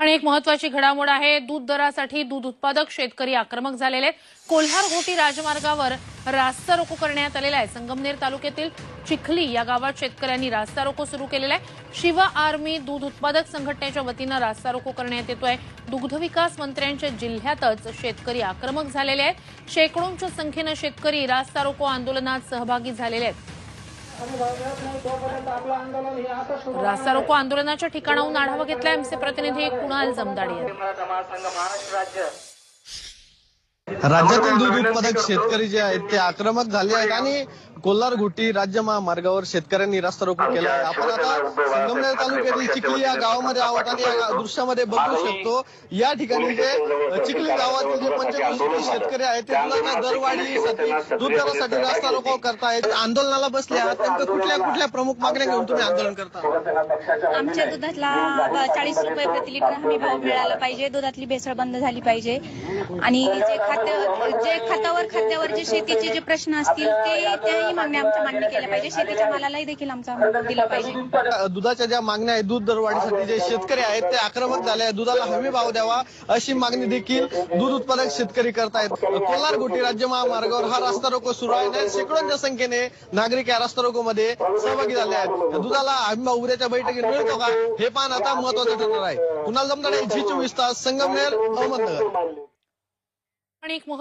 आणि एक महत्वाची घडामोड आहे दूध दरासाठी दूध उत्पादक शेतकरी आक्रमक झालेले आहेत. कोल्हार घोटी राजमार्गावर रास्ता रोको करण्यात आलेला आहे. संगमनेर तालुक्यातील चिखली या गावात शेतकऱ्यांनी रास्ता रोको सुरू केलेला आहे. शिव आर्मी दूध उत्पादक संघटनेच्या वतीनं रास्ता रोको करण्यात येतोय. दुग्धविकास मंत्र्यांच्या जिल्ह्यातच शेतकरी आक्रमक झालेले आहेत. शेकडोंच्या संख्येनं शेतकरी रास्ता रोको आंदोलनात सहभागी झालेले आहेत. रास्ता रोको आंदोलनाच्या ठिकाणाहून आढावा घेतला आमचे प्रतिनिधी कुणाल जमदाडे यांनी. मराठा महासंघ महाराष्ट्र राज्य. राज्यातील दूध उत्पादक शेतकरी जे आहेत ते आक्रमक झाले आहेत आणि कोल्हार घोटी राज्य महामार्गावर शेतकऱ्यांनी रस्ता रोको केला आहे आपण आता संगमनेर तालुक्यातील चिखली या गावामध्ये आहोत आणि या दृश्यामध्ये बघू शकतो. या ठिकाणी जे चिखली गावातील जे पंचक्रोशीतील शेतकरी आहेत ते दुधाच्या दरवाढीसाठी दूध दरासाठी रस्ता रोको करतायत आंदोलनाला बसले आहात. नेमकं कुठल्या कुठल्या प्रमुख मागण्या घेऊन तुम्ही आंदोलन करता? आमच्या दुधातला चाळीस रुपये प्रति लिटर हमी भाव मिळाला पाहिजे. दुधातली भेसळ बंद झाली पाहिजे. आणि जे खाद्य जे खतावर खाद्यावर जे शेतीचे जे प्रश्न असतील ते त्याही मागण्या आमच्या मान्य केल्या पाहिजे. शेतीच्या मालालाही देखील आमचा दिला पाहिजे. दुधाच्या ज्या मागण्या आहेत दूध दरवाढीसाठी जे शेतकरी आहेत ते आक्रमक झाले आहेत दुधाला हमी भाव द्यावा अशी मागणी देखील दूध उत्पादक शेतकरी करतायत. कोल्हार गोटी राज्य महामार्गावर हा रस्ता रोको सुरू आहे. आणि शेकडोंच्या संख्येने नागरिक या रस्ता रोको मध्ये सहभागी झाले आहेत. दुधाला हमी भाव उद्याच्या बैठकीत मिळतो का? हे पाहणं आता महत्वाचं ठरणार आहे. कुणाल जमदाडे झी चोवीस तास संगमनेर अहमदनगर. आणि एक